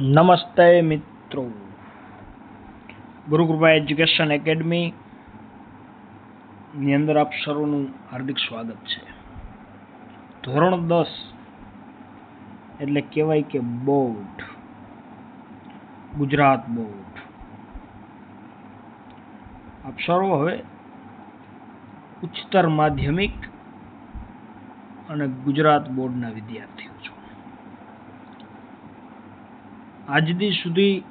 નમસ્તે મિત્રો. Gurukripa education academy ની અંદર આપ સર્વનું હાર્દિક સ્વાગત છે. ધોરણ દસ એટલે કહેવાય કે બોર્ડ. ગુજરાત બોર્ડ. આપ સર્વ હવે ઉચ્ચતર માધ્યમિક અને ગુજરાત બોર્ડના વિદ્યાર્થીઓ છો. આજ દી સુધી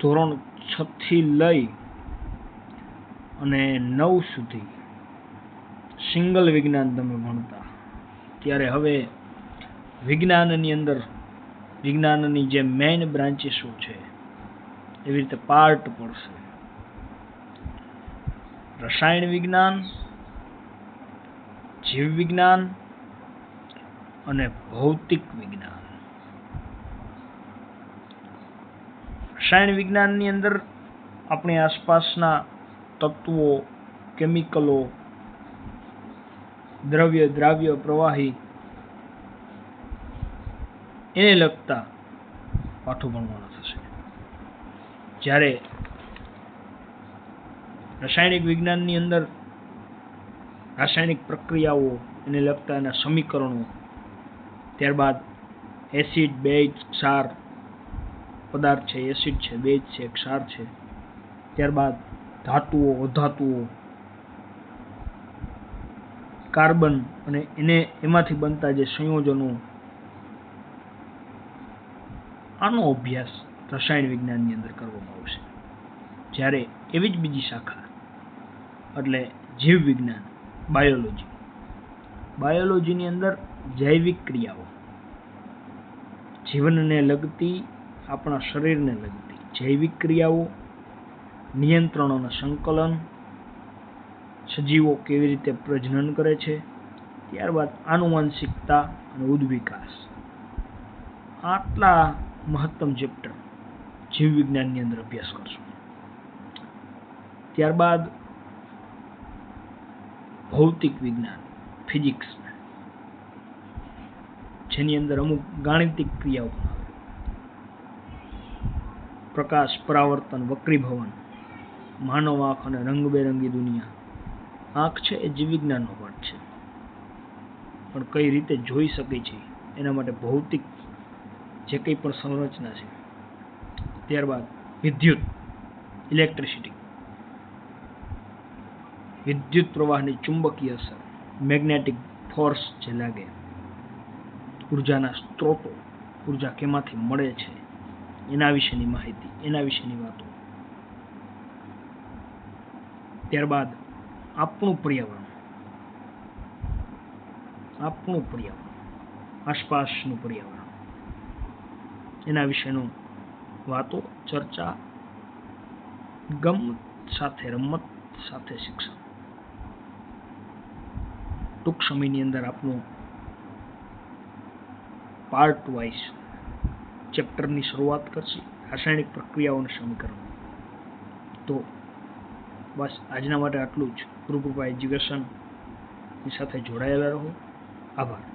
ધોરણ છ થી લઈ અને નવ સુધી સિંગલ વિજ્ઞાન તમે ભણતા. ત્યારે હવે વિજ્ઞાનની અંદર વિજ્ઞાનની જે મેઇન બ્રાન્ચીસો છે, એવી રીતે પાર્ટ પડશે. રસાયણ વિજ્ઞાન જીવ વિજ્ઞાન અને ભૌતિક વિજ્ઞાન. રસાયણ વિજ્ઞાનની અંદર આપણી આસપાસના તત્વો કેમિકલો દ્રવ્ય, દ્રાવ્ય, પ્રવાહી, એને લગતા પાઠો ભણવાના થશે. જ્યારે રાસાયણિક વિજ્ઞાનની અંદર રાસાયણિક પ્રક્રિયાઓ એને લગતા એના સમીકરણો, ત્યારબાદ એસિડ બેઝ ક્ષાર પદાર્થ છે એસિડ છે, બેઝ છે ક્ષાર છે. ત્યારબાદ ધાતુઓ, અધાતુઓ. કાર્બન અને એને, એમાંથી બનતા જે સંયોજનો. આનો અભ્યાસ રસાયણ વિજ્ઞાનની અંદર કરવામાં આવશે. જ્યારે એવી જ બીજી શાખા, એટલે જીવ વિજ્ઞાન બાયોલોજી બાયોલોજીની અંદર જૈવિક ક્રિયાઓ. જીવનને લગતી આપણા શરીરને લગતી જૈવિક ક્રિયાઓ, નિયંત્રણોના સંકલન, સજીવો કેવી રીતે પ્રજનન કરે છે, ત્યારબાદ આનુવંશિકતા અને ઉદ્વિકાસ. આટલા મહત્તમ ચેપ્ટર જીવવિજ્ઞાનની અંદર અભ્યાસ કરશું. ત્યારબાદ ભૌતિક વિજ્ઞાન, ફિઝિક્સ. જેની અંદર અમુક ગાણિતિક ક્રિયાઓ પ્રકાશ, પરાવર્તન, વક્રીભવન, માનવ આંખ અને રંગબેરંગી દુનિયા. આંખ છે એ જીવ વિજ્ઞાનનો પાઠ છે. પણ કઈ રીતે જોઈ શકે છે એના માટે ભૌતિક જે કંઈ પણ સંરચના છે. ત્યારબાદ વિદ્યુત, ઇલેક્ટ્રિસિટી. વિદ્યુત પ્રવાહની ચુંબકીય અસર, મેગ્નેટિક ફોર્સ જે લાગે, ઉર્જાના સ્ત્રોતો ઊર્જા કેમાંથી મળે છે. એના વિશેની માહિતી, એના વિશેની વાતો. ત્યારબાદ આપણું પર્યાવરણ. આપણું પર્યાવરણ. આસપાસનું પર્યાવરણ. એના વિશેનું વાતો, ચર્ચા ગમત સાથે, રમત સાથે શિક્ષણ. ટૂંક સમયની અંદર આપણું પાર્ટ વાઇઝ ચેપ્ટરની શરૂઆત કરશે, રાસાયણિક પ્રક્રિયાઓને સમીકરણ. તો બસ, આજના માટે આટલું જ. ગુરુકૃપા એજ્યુકેશનની સાથે જોડાયેલા રહો. આભાર.